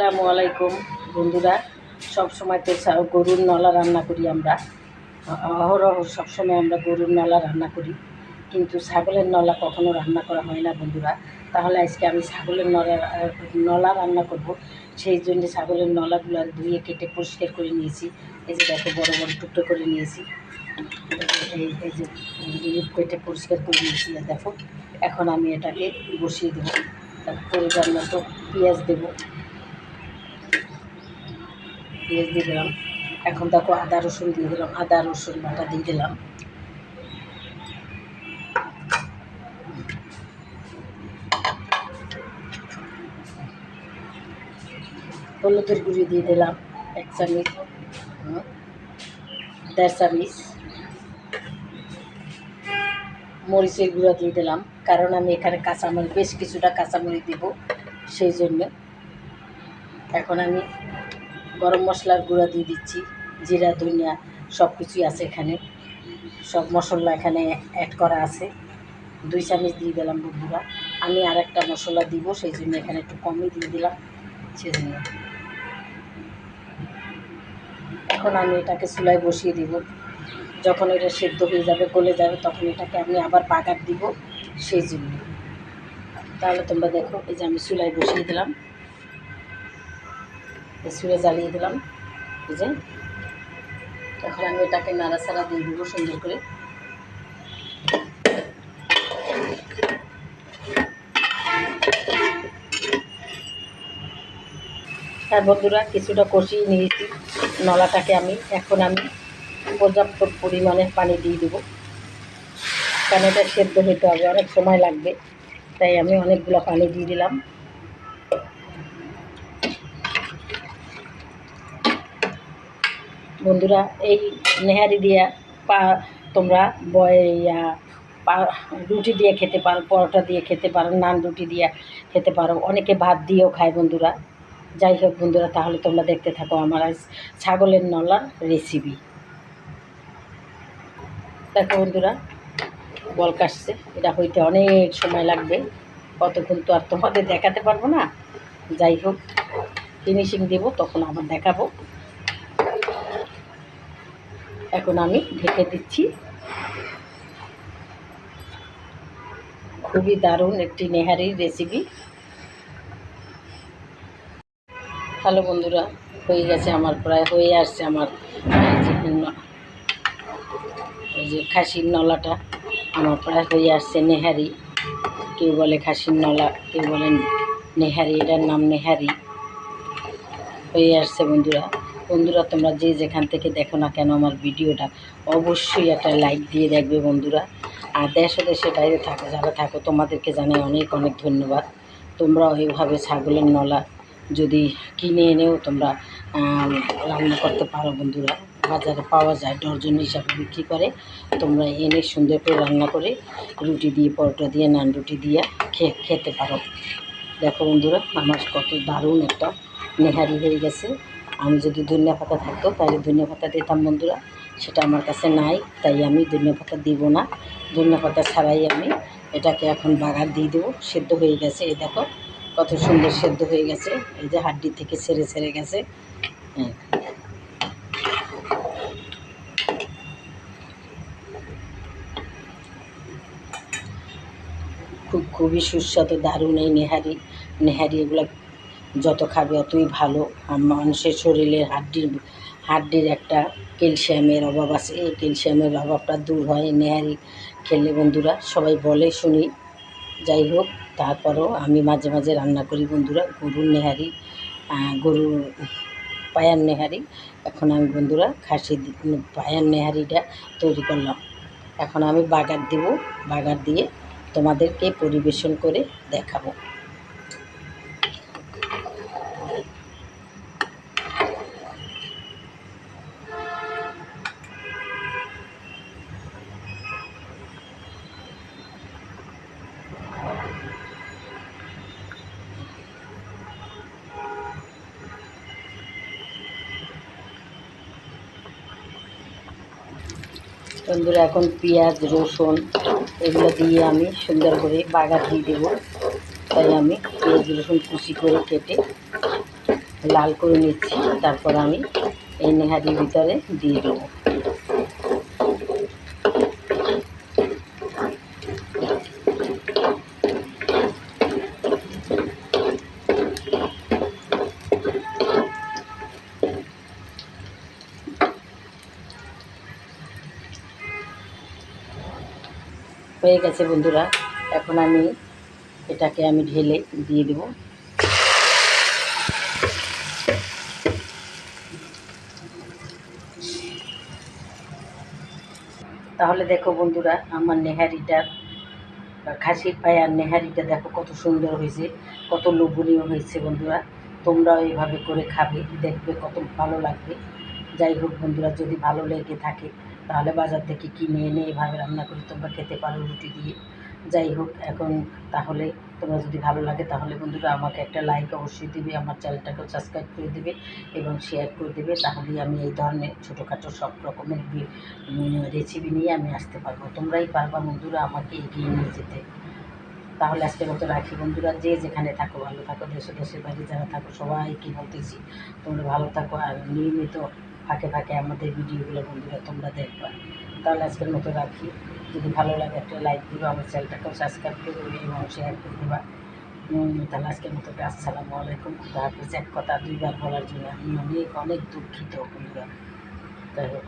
আসসালামু আলাইকুম, বন্ধুরা। সব সময় তো গরুর নলা রান্না করি আমরা। অহরহ সবসময় আমরা গরুর নলা রান্না করি। কিন্তু ছাগলের নলা কখনো রান্না করা হয় না, বন্ধুরা। তাহলে আজকে আমি ছাগলের নলা নলা রান্না করব। সেই জন্য ছাগলের নলাগুলো ধুয়ে কেটে পরিষ্কার করে নিয়েছি। এই যে দেখো, বড় বড় টুকরো করে নিয়েছি। এই যে কেটে পরিষ্কার করে নিয়েছি দেখো। এখন আমি এটাকে বসিয়ে দেবো। তারপর পরিবার মতো পেঁয়াজ দেবো পেঁয়াজ দিয়ে দিলাম। এখন দেখো আদা রসুন দিয়ে দিলাম। আদা রসুন বাটা দিয়ে দিলাম। হলুদের গুঁড়ি দিয়ে দিলাম এক চামচ দেড় চামচ। মরিচের গুঁড়ো দিয়ে দিলাম। কারণ আমি এখানে কাঁচামরিচ, বেশ কিছুটা কাঁচামরিচ দেবো, সেই জন্য। এখন আমি গরম মশলার গুঁড়ো দিয়ে দিচ্ছি, জিরা, ধনিয়া সব কিছুই আছে এখানে। সব মশলা এখানে অ্যাড করা আছে। দুই চামচ দিয়ে দিলাম বন্ধুরা। আমি আর একটা মশলা দিব, সেই জন্য এখানে একটু কমই দিয়ে দিলাম। সেজন্য। এখন আমি এটাকে চুলায় বসিয়ে দিব। যখন এটা সেদ্ধ হয়ে যাবে, গলে যাবে, তখন এটাকে আমি আবার বাগার দিব, সেই জন্য। তাহলে তোমরা দেখো, এই যে আমি চুলায় বসিয়ে দিলাম। চুলে জ্বালিয়ে দিলাম। এই যে, এখন আমি এটাকে নাড়াচাড়া দিয়ে দেবো সুন্দর করে। হ্যাঁ বন্ধুরা, কিছুটা কষিয়ে নিয়েছি। নলাটাকে আমি, এখন আমি পর্যাপ্ত পরিমাণে পানি দিয়ে দেবো। কারণ এটা সেদ্ধ হতে হবে, অনেক সময় লাগবে। তাই আমি অনেকগুলো পানি দিয়ে দিলাম। বন্ধুরা, এই নেহারি দিয়া পা তোমরা বয় পা, রুটি দিয়ে খেতে পারো, পরোটা দিয়ে খেতে পারো, নান রুটি দিয়ে খেতে পারো। অনেকে ভাত দিয়েও খায় বন্ধুরা। যাই হোক বন্ধুরা, তাহলে তোমরা দেখতে থাকো আমার আজ ছাগলের নলার রেসিপি দেখো বন্ধুরা, বল কাটছে। এটা হইতে অনেক সময় লাগবে। কতক্ষণ তো আর তোমাদের দেখাতে পারব না। যাই হোক ফিনিশিং দেবো, তখন আবার দেখাবো। এখন আমি ঢেকে দিচ্ছি। খুবই দারুণ একটি নেহারির রেসিপি হ্যালো বন্ধুরা, হয়ে গেছে আমার, প্রায় হয়ে আসছে আমার যে খাসির নলাটা। আমার প্রায় হয়ে আসছে নেহারি। কেউ বলে খাসির নলা, কেউ বলেন নেহারি, এটার নাম নেহারি। হয়ে আসছে বন্ধুরা। বন্ধুরা, তোমরা যে যেখান থেকে দেখো না কেন আমার ভিডিওটা, অবশ্যই একটা লাইক দিয়ে দেখবে বন্ধুরা। আর দেশ ও বাইরে থাকো, যারা থাকো, তোমাদেরকে জানাই অনেক অনেক ধন্যবাদ। তোমরা ওইভাবে ছাগলের নলা যদি কিনে এনেও তোমরা রান্না করতে পারো বন্ধুরা। বাজারে পাওয়া যায়, ডর্জন হিসাবে বিক্রি করে। তোমরা এনে সুন্দর করে রান্না করে রুটি দিয়ে, পরোটা দিয়ে, নান রুটি দিয়ে খেয়ে, খেতে পারো। দেখো বন্ধুরা, আমার কত দারুণ একটা নেহারি হয়ে গেছে। আমি যদি ধনিয়া পাতা থাকতো, তাহলে ধনিয়া পাতা দিতাম বন্ধুরা। সেটা আমার কাছে নাই, তাই আমি ধনিয়া পাতা দিব না। ধনিয়া পাতা ছাড়াই আমি এটাকে এখন বাগার দিয়ে দেবো। সেদ্ধ হয়ে গেছে, এই দেখো, কত সুন্দর সেদ্ধ হয়ে গেছে। এই যে হাড্ডি থেকে ছেড়ে ছেড়ে গেছে। হ্যাঁ। খুব, খুবই সুস্বাদু, দারুণ এই নেহারি নেহারি এগুলো যত খাবে অতই ভালো। মানুষের শরীরের হাড্ডির হাড্ডির একটা ক্যালসিয়ামের অভাব আছে। এই ক্যালসিয়ামের অভাবটা দূর হয় নেহারি খেলে বন্ধুরা। সবাই বলে, শুনি। যাই হোক, তারপরও আমি মাঝে মাঝে রান্না করি বন্ধুরা। গরুর নেহারি গরুর পায়ার নেহারি। এখন আমি বন্ধুরা খাসি পায়ার নেহারিটা তৈরি করলাম। এখন আমি বাগার দেব। বাগার দিয়ে তোমাদেরকে পরিবেশন করে দেখাবো। বন্ধুরা, এখন পেঁয়াজ, রসুন এগুলো দিয়ে আমি সুন্দর করে বাগার দিয়ে দেবো। তাই আমি পেঁয়াজ, রসুন কুচি করে কেটে লাল করে নিচ্ছি। তারপর আমি এই নেহারির ভিতরে দিয়ে দেবো। হয়ে গেছে বন্ধুরা, এখন আমি এটাকে আমি ঢেলে দিয়ে দেবো। তাহলে দেখো বন্ধুরা, আমার নেহারিটা, খাসির পায়ার নেহারিটা দেখো কত সুন্দর হয়েছে, কত লোভনীয় হয়েছে বন্ধুরা। তোমরাও এইভাবে করে খাবে, দেখবে কত ভালো লাগবে। যাই হোক বন্ধুরা, যদি ভালো লেগে থাকে তাহলে বাজার থেকে কিনে এনে এভাবে রান্না করে তোমরা খেতে পারো রুটি দিয়ে। যাই হোক, এখন তাহলে তোমরা যদি ভালো লাগে তাহলে বন্ধুরা আমাকে একটা লাইক অবশ্যই দিবে, আমার চ্যানেলটাকেও সাবস্ক্রাইব করে দেবে এবং শেয়ার করে দেবে। তাহলেই আমি এই ধরনের ছোটোখাটো সব রকমের রেসিপি নিয়ে আমি আসতে পারব। তোমরাই পারবা বন্ধুরা আমাকে এগিয়ে নিয়ে যেতে। তাহলে আজকের মতো রাখি বন্ধুরা। যে যেখানে থাকো, ভালো থাকো, দেশে দেশের বাড়ি যারা থাকো, সবাইকে বলতেছি তোমরা ভালো থাকো আর নিয়মিত ফাঁকে ফাঁকে আমাদের ভিডিওগুলো বন্ধুরা তোমরা দেখবা। তাহলে আজকের মতো রাখি। যদি ভালো লাগে একটা লাইক দিবা, আমার চ্যানেলটাকেও সাবস্ক্রাইব করে এবং শেয়ার করে দেবা। তাহলে আজকের মতো আসসালামু আলাইকুম। হাফিজ। এক কথা দুইবার বলার জন্য আমি অনেক অনেক দুঃখিত বন্ধুরা। তাই হোক